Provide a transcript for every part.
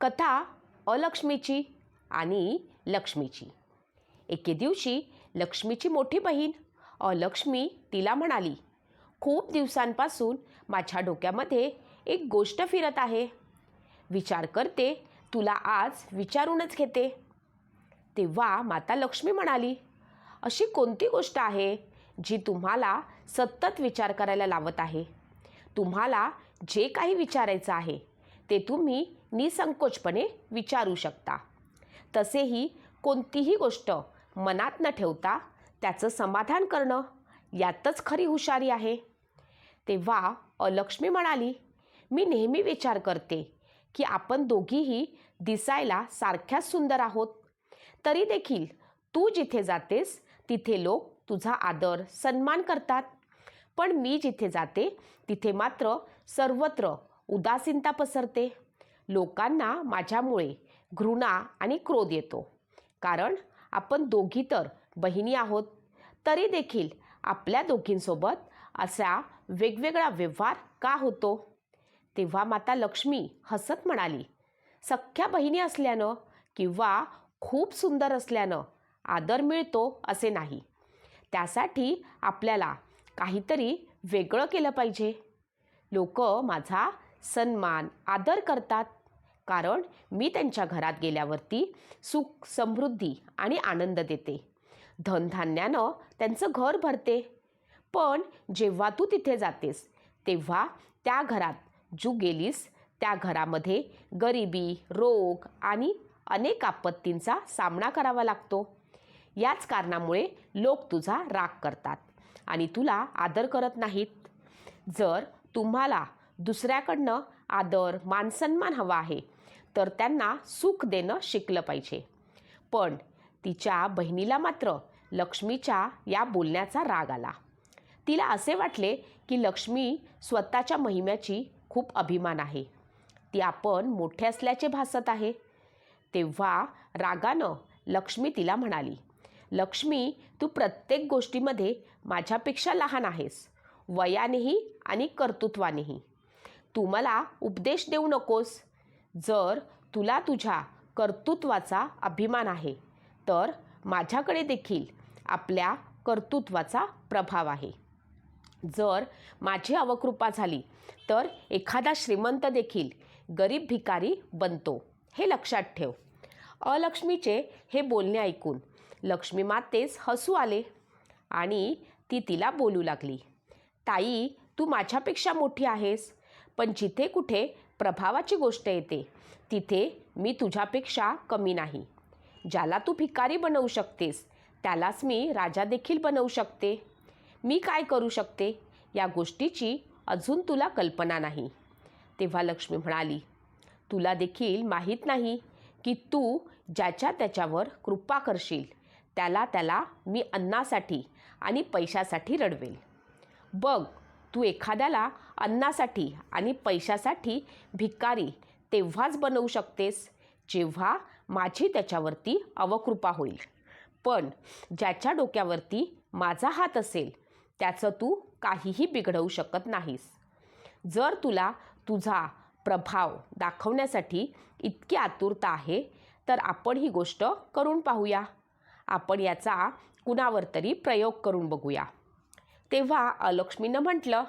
कथा अलक्ष्मीची आणि लक्ष्मीची. एके दिवशी लक्ष्मीची मोठी बहीण अलक्ष्मी तिला म्हणाली खूप दिवसांपासून माझ्या डोक्यामध्ये एक गोष्ट फिरत आहे. विचार करते तुला आज विचारूनच घेते. तेव्हा माता लक्ष्मी म्हणाली अशी कोणती गोष्ट आहे जी तुम्हाला सतत विचार करायला लावत आहे? तुम्हाला जे काही विचारायचं आहे ते तुम्ही निसंकोचपणे विचारू शकता. तसेही कोणतीही गोष्ट मनात न ठेवता त्याचं समाधान करणं यातच खरी हुशारी आहे. तेव्हा अलक्ष्मी म्हणाली मी नेहमी विचार करते की आपण दोघीही दिसायला सारख्याच सुंदर आहोत. तरी देखील तू जिथे जातेस तिथे लोक तुझा आदर सन्मान करतात. पण मी जिथे जाते तिथे मात्र सर्वत्र उदासीनता पसरते. लोकांना माझ्यामुळे घृणा आणि क्रोध येतो. कारण आपण दोघी तर बहिणी आहोत. तरी देखील आपल्या दोघींसोबत असा वेगवेगळा व्यवहार का होतो? तेव्हा माता लक्ष्मी हसत म्हणाली सख्ख्या बहिणी असल्यानं किंवा खूप सुंदर असल्यानं आदर मिळतो असे नाही. त्यासाठी आपल्याला काहीतरी वेगळं केलं पाहिजे. लोक माझा सन्मान आदर करतात. कारण मी त्यांच्या घरात गेल्यावरती सुख समृद्धी आणि आनंद देते. धनधान्यानं त्यांचं घर भरते. पण जेव्हा तू तिथे जातेस तेव्हा त्या घरात जू गेलीस त्या घरामध्ये गरिबी रोग आणि अनेक आपत्तींचा सामना करावा लागतो. याच कारणामुळे लोक तुझा राग करतात आणि तुला आदर करत नाहीत. जर तुम्हाला दुसऱ्याकडनं आदर मानसन्मान हवा आहे. तर त्यांना सुख देणं शिकलं पाहिजे. पण तिच्या बहिणीला मात्र लक्ष्मीच्या या बोलण्याचा राग आला. तिला असे वाटले की लक्ष्मी स्वतःच्या महिम्याची खूप अभिमान आहे. ती आपण मोठे असल्याचे भासत आहे. तेव्हा रागानं लक्ष्मी तिला म्हणाली लक्ष्मी तू प्रत्येक गोष्टीमध्ये माझ्यापेक्षा लहान आहेस. वयानेही आणि कर्तृत्वानेही. तू मला उपदेश देऊ नकोस. जर तुला तुझ्या कर्तृत्वाचा अभिमान आहे तर माझ्याकडे देखील आपल्या कर्तृत्वाचा प्रभाव आहे. जर माझी अवकृपा झाली तर एखादा श्रीमंत देखील गरीब भिकारी बनतो हे लक्षात ठेव. अलक्ष्मीचे हे बोलणे ऐकून लक्ष्मी मातेस हसू आले आणि ती तिला बोलू लागली ताई तू माझ्यापेक्षा मोठी आहेस. पण जिथे कुठे प्रभावाची गोष्ट येते तिथे मी तुझ्यापेक्षा कमी नाही. ज्याला तू भिकारी बनवू शकतेस त्यालाच मी राजा देखील बनवू शकते. मी काय करू शकते? या गोष्टीची अजून तुला कल्पना नाही. तेव्हा लक्ष्मी म्हणाली तुला देखील माहीत नाही की तू ज्याच्या त्याच्यावर कृपा करशील त्याला त्याला मी अन्नासाठी आणि पैशासाठी रडवेल. बघ तू एखाद्याला अन्नासाठी आणि पैशासाठी भिकारी तेव्हाच बनवू शकतेस जेव्हा माझी त्याच्यावरती अवकृपा होईल. पण ज्याच्या डोक्यावरती माझा हात असेल त्याचं तू काहीही बिघडवू शकत नाहीस. जर तुला तुझा प्रभाव दाखवण्यासाठी इतकी आतुरता आहे तर आपण ही गोष्ट करून पाहूया. आपण याचा कुणावर तरी प्रयोग करून बघूया. तेव्हा अलक्ष्मीनं म्हटलं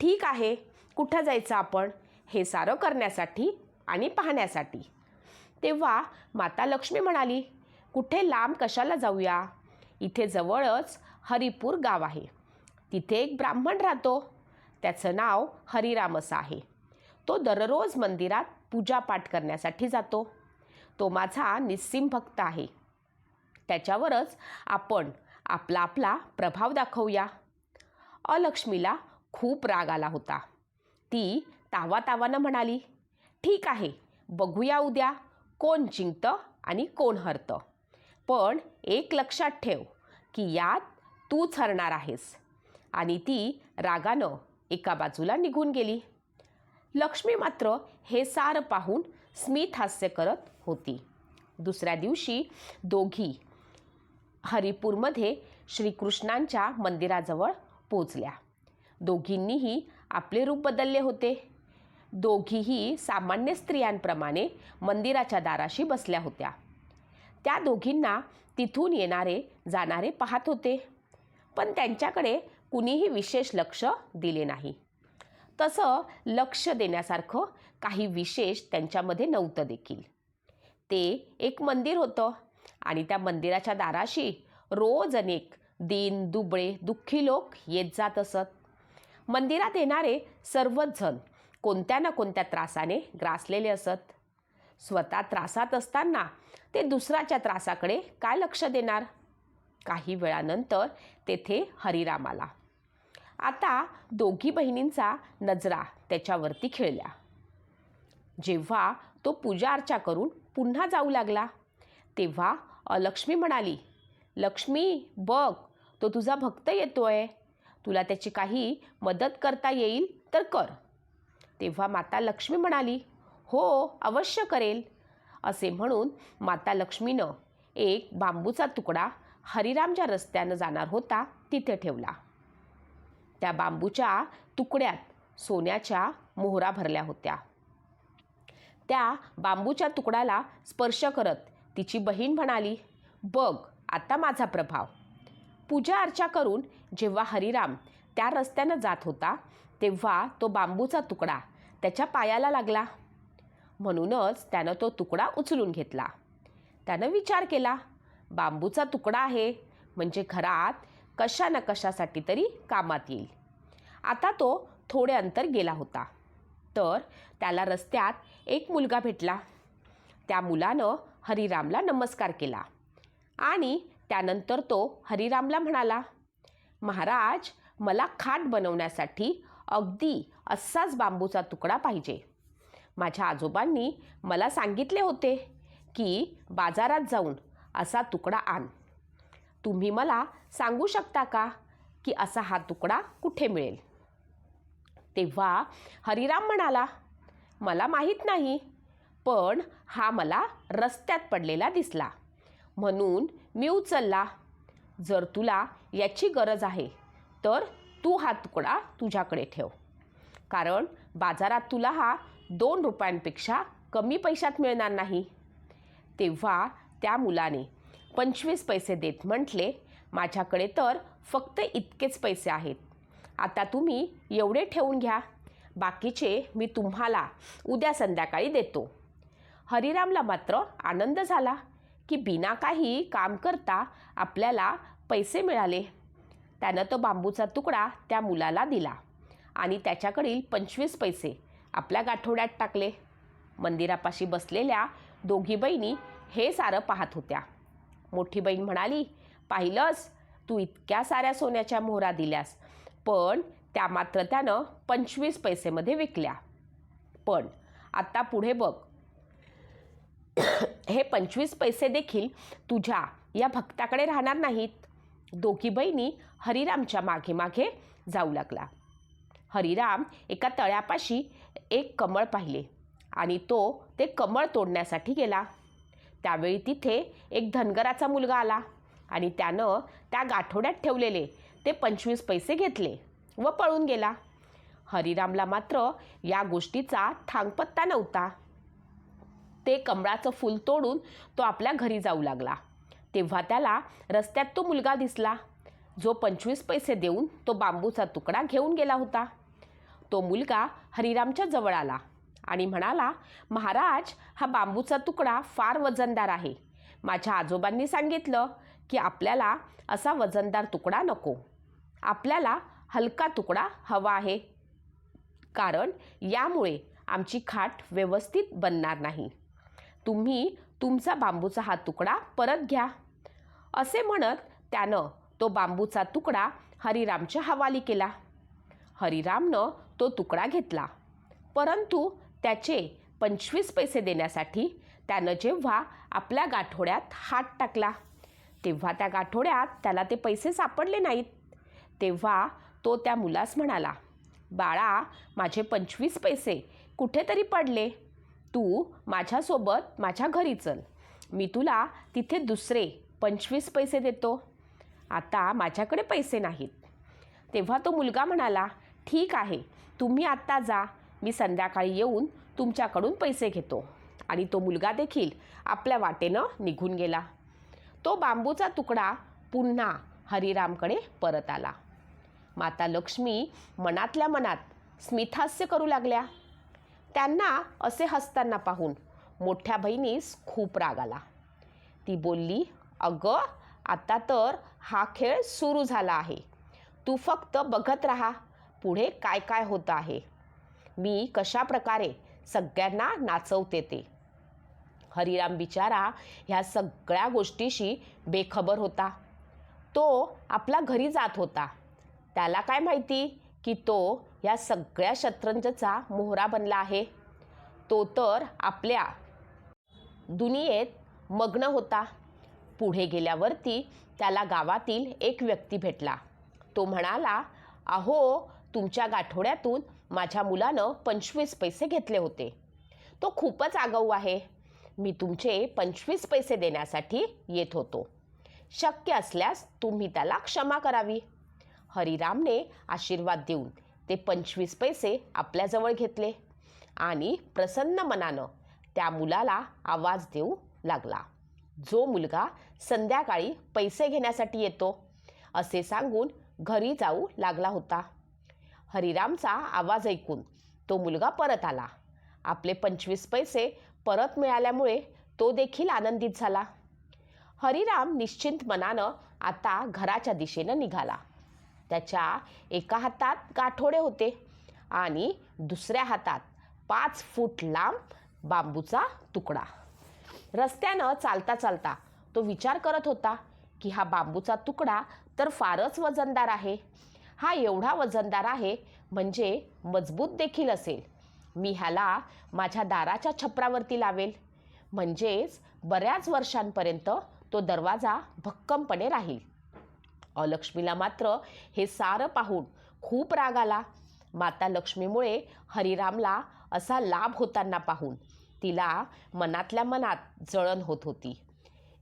ठीक आहे कुठं जायचं आपण? हे सारं करण्यासाठी आणि पाहण्यासाठी. तेव्हा माता लक्ष्मी म्हणाली कुठे लांब कशाला जाऊया? इथे जवळच हरिपूर गाव आहे. तिथे एक ब्राह्मण राहतो. त्याचं नाव हरिराम असं आहे. तो दररोज मंदिरात पूजापाठ करण्यासाठी जातो. तो माझा निस्सीम भक्त आहे. त्याच्यावरच आपण आपला आपला प्रभाव दाखवूया. अलक्ष्मीला खूप राग आला होता. ती तावा तावानं म्हणाली ठीक आहे बघूया उद्या कोण जिंकतं आणि कोण हरतं. पण एक लक्षात ठेव की यात तूच हरणार आहेस. आणि ती रागानं एका बाजूला निघून गेली. लक्ष्मी मात्र हे सार पाहून स्मित हास्य करत होती. दुसऱ्या दिवशी दोघी हरिपूरमध्ये श्रीकृष्णांच्या मंदिराजवळ पोचल्या. दोघींनीही आपले रूप बदलले होते. दोघीही सामान्य स्त्रियांप्रमाणे मंदिराच्या दाराशी बसल्या होत्या. त्या दोघींना तिथून येणारे जाणारे पाहत होते. पण त्यांच्याकडे कुणीही विशेष लक्ष दिले नाही. तसं लक्ष देण्यासारखं काही विशेष त्यांच्यामध्ये नव्हतं देखील. ते एक मंदिर होतं आणि त्या मंदिराच्या दाराशी रोज अनेक दीन दुबळे दुःखी लोक येत जात असत. मंदिरात येणारे सर्वच जण कोणत्या ना कोणत्या त्रासाने ग्रासलेले असत. स्वतः त्रासात असताना ते दुसऱ्याच्या त्रासाकडे काय लक्ष देणार? काही वेळानंतर तेथे हरिराम आला आता दोघी बहिणींचा नजरा त्याच्यावरती खिळल्या. जेव्हा तो पूजा अर्चा करून पुन्हा जाऊ लागला तेव्हा अलक्ष्मी म्हणाली लक्ष्मी बघ तो तुझा भक्त येतोय. तुला त्याची काही मदत करता येईल तर कर. तेव्हा माता लक्ष्मी म्हणाली हो अवश्य करेल. असे म्हणून माता लक्ष्मीनं एक बांबूचा तुकडा हरिरामच्या रस्त्यानं जाणार होता तिथे ठेवला. त्या बांबूच्या तुकड्यात सोन्याच्या मोहरा भरल्या होत्या. त्या बांबूच्या तुकड्याला स्पर्श करत तिची बहीण म्हणाली बघ आता माझा प्रभाव. पूजा अर्चा करून जेव्हा हरिराम त्या रस्त्यानं जात होता तेव्हा तो बांबूचा तुकडा त्याच्या पायाला लागला. म्हणूनच त्यानं तो तुकडा उचलून घेतला. त्यानं विचार केला बांबूचा तुकडा आहे म्हणजे घरात कशा न कशासाठी तरी कामात येईल. आता तो थोडे अंतर गेला होता. तर त्याला रस्त्यात एक मुलगा भेटला. त्या मुलानं हरिरामला नमस्कार केला आणि त्यानंतर तो हरिरामला म्हणाला महाराज मला खाट बनवण्यासाठी अगदी असाच बांबूचा तुकडा पाहिजे. माझ्या आजोबांनी मला सांगितले होते की बाजारात जाऊन असा तुकडा आण. तुम्ही मला सांगू शकता का की असा हा तुकडा कुठे मिळेल? तेव्हा हरिराम म्हणाला मला माहीत नाही पण हा मला रस्त्यात पडलेला दिसला. म्हणून मी उचलला. जर तुला याची गरज आहे तर तू हा तुकडा तुझ्याकडे ठेव. कारण बाजारात तुला हा दोन रुपयांपेक्षा कमी पैशात मिळणार नाही. तेव्हा त्या मुलाने पंचवीस पैसे देत म्हटले माझ्याकडे तर फक्त इतकेच पैसे आहेत. आता तुम्ही एवढे ठेवून घ्या. बाकीचे मी तुम्हाला उद्या संध्याकाळी देतो. हरिरामला मात्र आनंद झाला. की बिना काही काम करता आपल्याला पैसे मिळाले. त्यानं तो बांबूचा तुकडा त्या मुलाला दिला आणि त्याच्याकडील पंचवीस पैसे आपल्या गाठोड्यात टाकले. मंदिरापाशी बसलेल्या दोघी बहिणी हे सारं पाहत होत्या. मोठी बहीण म्हणाली पाहिलंस तू इतक्या साऱ्या सोन्याच्या मोहरा दिल्यास पण त्या मात्र त्यानं पंचवीस पैसेमध्ये विकल्या. पण आत्ता पुढे बघ हे पंचवीस पैसे देखील तुझ्या या भक्ताकडे राहणार नाहीत. दोघी बहिणी हरिरामच्या मागे मागे जाऊ लागला. हरिराम एका तळ्यापाशी एक कमळ पाहिले आणि तो ते कमळ तोडण्यासाठी गेला. त्यावेळी तिथे एक धनगराचा मुलगा आला आणि त्यानं त्या गाठोड्यात ठेवलेले ते पंचवीस पैसे घेतले व पळून गेला. हरिरामला मात्र या गोष्टीचा थांगपत्ता नव्हता. ते कमळाचं फूल तोडून तो आपल्या घरी जाऊ लागला. तेव्हा त्याला रस्त्यात तो मुलगा दिसला. जो पंचवीस पैसे देऊन तो बांबूचा तुकडा घेऊन गेला होता. तो मुलगा हरिरामच्या जवळ आला आणि म्हणाला महाराज हा बांबूचा तुकडा फार वजनदार आहे. माझ्या आजोबांनी सांगितलं की आपल्याला असा वजनदार तुकडा नको. आपल्याला हलका तुकडा हवा आहे. कारण यामुळे आमची खाट व्यवस्थित बनणार नाही. तुम्ही तुमचा बांबूचा हा तुकडा परत घ्या. असे म्हणत त्यानं तो बांबूचा तुकडा हरिरामच्या हवाली केला. हरिरामनं तो तुकडा घेतला. परंतु त्याचे पंचवीस पैसे देण्यासाठी त्यानं जेव्हा आपल्या गाठोड्यात हात टाकला तेव्हा त्या गाठोड्यात त्याला ते पैसे सापडले नाहीत. तेव्हा तो त्या मुलास म्हणाला बाळा माझे पंचवीस पैसे कुठेतरी पडले. तू माझ्यासोबत माझ्या घरी चल. मी तुला तिथे दुसरे पंचवीस पैसे देतो. आता माझ्याकडे पैसे नाहीत. तेव्हा तो मुलगा म्हणाला ठीक आहे तुम्ही आत्ता जा. मी संध्याकाळी येऊन तुमच्याकडून पैसे घेतो. आणि तो मुलगा देखील आपल्या वाटेनं निघून गेला. तो बांबूचा तुकडा पुन्हा हरिरामकडे परत आला. माता लक्ष्मी मनातल्या मनात स्मितहास्य करू लागल्या. त्यांना असे हसताना पाहून मोठ्या बहिणीस खूप राग आला. ती बोलली अगं आता तर हा खेळ सुरू झाला आहे. तू फक्त बघत राहा पुढे काय काय होतं आहे. मी कशा प्रकारे सगळ्यांना नाचवते ते. हरिराम बिचारा ह्या सगळ्या गोष्टीशी बेखबर होता. तो आपला घरी जात होता. त्याला काय माहिती? की तो ह्या सगळ्या शतरंजचा मोहरा बनला आहे. तो तर आपल्या दुनियेत मग्न होता. पुढे गेल्यावरती त्याला गावातील एक व्यक्ती भेटला. तो म्हणाला अहो तुमच्या गाठोड्यातून माझ्या मुलानं पंचवीस पैसे घेतले होते. तो खूपच आगाऊ आहे. मी तुमचे पंचवीस पैसे देण्यासाठी येत होतो. शक्य असल्यास तुम्ही त्याला क्षमा करावी. हरिरामने आशीर्वाद देऊन ते पंचवीस पैसे आपल्याजवळ घेतले आणि प्रसन्न मनानं त्या मुलाला आवाज देऊ लागला. जो मुलगा संध्याकाळी पैसे घेण्यासाठी येतो असे सांगून घरी जाऊ लागला होता. हरिरामचा आवाज ऐकून तो मुलगा परत आला. आपले पंचवीस पैसे परत मिळाल्यामुळे तो देखील आनंदित झाला. हरिराम निश्चिंत मनानं आता घराच्या दिशेनं निघाला. त्याच्या एका हातात गाठोडे होते आणि दुसऱ्या हातात पाच फूट लांब बांबूचा तुकडा. रस्त्यानं चालता चालता तो विचार करत होता की हा बांबूचा तुकडा तर फारच वजनदार आहे. हा एवढा वजनदार आहे म्हणजे मजबूत देखील असेल. मी ह्याला माझ्या दाराच्या छपरावरती लावेल. म्हणजेच बऱ्याच वर्षांपर्यंत तो दरवाजा भक्कमपणे राहील. अलक्ष्मीला मात्र हे सारं पाहून खूप राग आला. माता लक्ष्मीमुळे हरिरामला असा लाभ होताना पाहून तिला मनातल्या मनात जळण होत होती.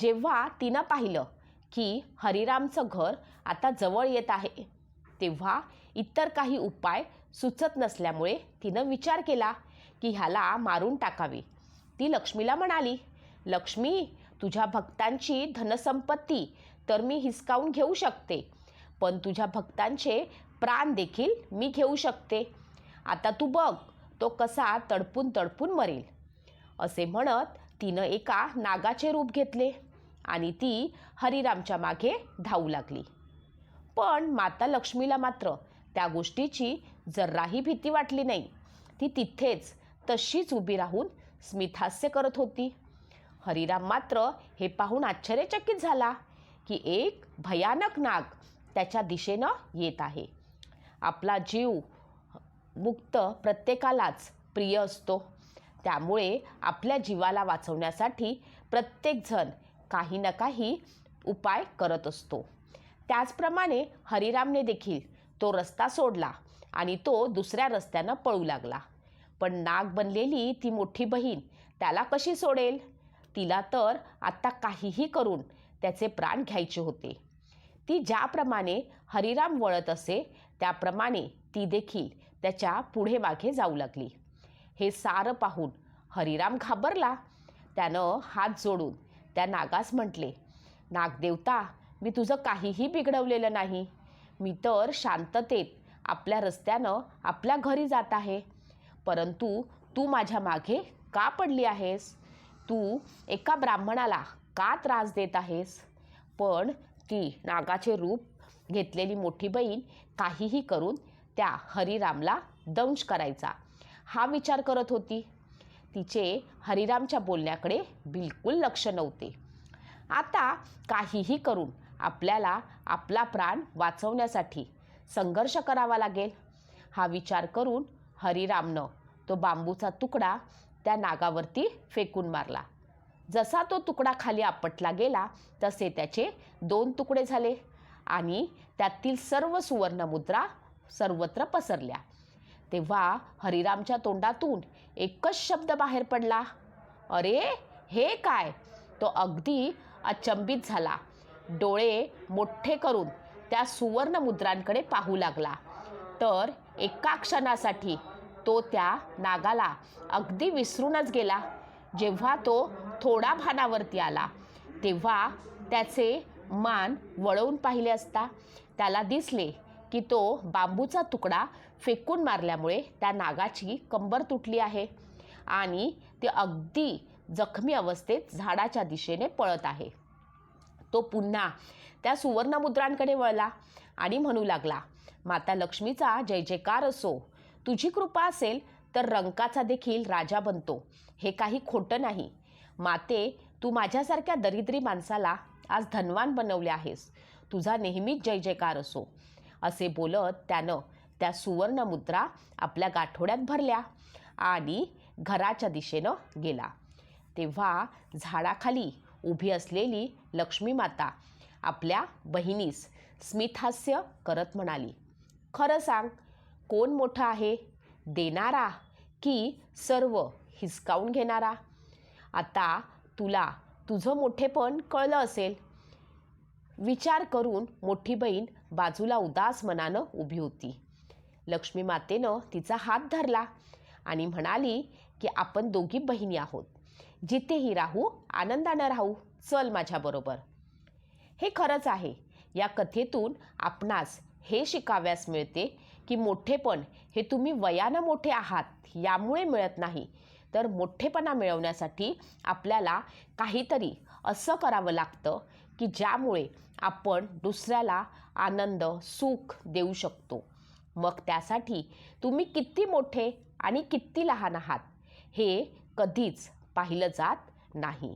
जेव्हा तिनं पाहिलं की हरिरामचं घर आता जवळ येत आहे तेव्हा इतर काही उपाय सुचत नसल्यामुळे तिनं विचार केला की ह्याला मारून टाकावे. ती लक्ष्मीला म्हणाली लक्ष्मी तुझ्या भक्तांची धनसंपत्ती तर मी हिसकावून घेऊ शकते. पण तुझ्या भक्तांचे प्राण देखील मी घेऊ शकते. आता तू बघ तो कसा तडपून तडपून मरेल. असे म्हणत तिनं एका नागाचे रूप घेतले आणि ती हरिरामच्या मागे धावू लागली. पण माता लक्ष्मीला मात्र त्या गोष्टीची जराही भीती वाटली नाही. ती तिथेच तशीच उभी राहून स्मितहास्य करत होती. हरिराम मात्र हे पाहून आश्चर्यचकित झाला. की एक भयानक नाग त्याच्या दिशेनं येत आहे. आपला जीव मुक्त प्रत्येकालाच प्रिय असतो. त्यामुळे आपल्या जीवाला वाचवण्यासाठी प्रत्येकजण काही ना काही उपाय करत असतो. त्याचप्रमाणे हरिरामने देखील तो रस्ता सोडला आणि तो दुसऱ्या रस्त्यानं पळू लागला. पण नाग बनलेली ती मोठी बहीण त्याला कशी सोडेल? तिला तर आत्ता काहीही करून त्याचे प्राण घ्यायचे होते. ती ज्याप्रमाणे हरिराम वळत असे त्याप्रमाणे ती देखील त्याच्या पुढे मागे जाऊ लागली. हे सारं पाहून हरिराम घाबरला. त्यानं हात जोडून त्या नागास म्हटले नागदेवता मी तुझं काहीही बिघडवलेलं नाही. मी तर शांततेत आपल्या रस्त्यानं आपल्या घरी जात आहे. परंतु तू माझ्या मागे का पडली आहेस? तू एका ब्राह्मणाला का त्रास देत आहेस? पण ती नागाचे रूप घेतलेली मोठी बहीण काहीही करून त्या हरिरामला दंश करायचा. हा विचार करत होती. तिचे हरिरामच्या बोलण्याकडे बिलकुल लक्ष नव्हते. आता काहीही करून आपल्याला आपला प्राण वाचवण्यासाठी संघर्ष करावा लागेल. हा विचार करून हरिरामनं तो बांबूचा तुकडा त्या नागावरती फेकून मारला. जसा तो तुकडा खाली आपटला गेला तसे त्याचे दोन तुकडे झाले आणि त्यातील सर्व सुवर्णमुद्रा सर्वत्र पसरल्या. तेव्हा हरिरामच्या तोंडातून एकच शब्द बाहेर पडला. अरे हे काय? तो अगदी अचंबित झाला. डोळे मोठे करून त्या सुवर्णमुद्रांकडे पाहू लागला. तर एका क्षणासाठी तो त्या नागाला अगदी विसरूनच गेला. जेव्हा तो थोडा भानावरती आला तेव्हा त्याचे मान वळवून पाहिले असता. त्याला दिसले की तो बांबूचा तुकडा फेकून मारल्यामुळे त्या नागाची कंबर तुटली आहे आणि ते अगदी जखमी अवस्थेत झाडाच्या दिशेने पळत आहे. तो पुन्हा त्या सुवर्णमुद्रांकडे वळला आणि म्हणू लागला माता लक्ष्मीचा जय जयकार असो. तुझी कृपा असेल तर रंकाचा देखील राजा बनतो. हे काही खोटं नाही. माते तू माझ्यासारख्या दरिद्री माणसाला आज धनवान बनवले आहेस. तुझा नेहमीच जय जयकार असो. असे बोलत त्यानं त्या सुवर्ण मुद्रा आपल्या गाठोड्यात भरल्या आणि घराच्या दिशेनं गेला. तेव्हा झाडाखाली उभी असलेली लक्ष्मी माता आपल्या बहिणीस स्मितहास्य करत म्हणाली खरं सांग कोण मोठं आहे? देणारा की सर्व हिसकावून घेणारा? आता तुला तुझं मोठेपण कळलं असेल. विचार करून मोठी बहीण बाजूला उदास मनानं उभी होती. लक्ष्मी मातेनं तिचा हात धरला आणि म्हणाली की आपण दोघी बहिणी आहोत. जिथेही राहू आनंदानं राहू. चल माझ्याबरोबर हे खरंच आहे. या कथेतून आपणास हे शिकाव्यास मिळते की मोठेपण हे तुम्ही वयानं मोठे आहात यामुळे मिळत नाही. तर मोठेपणा मिळवण्यासाठी आपल्याला काहीतरी असं करावं लागतं की ज्यामुळे आपण दुसऱ्याला आनंद सुख देऊ शकतो. मग त्यासाठी तुम्ही किती मोठे आणि किती लहान आहात हे कधीच पाहिलं जात नाही.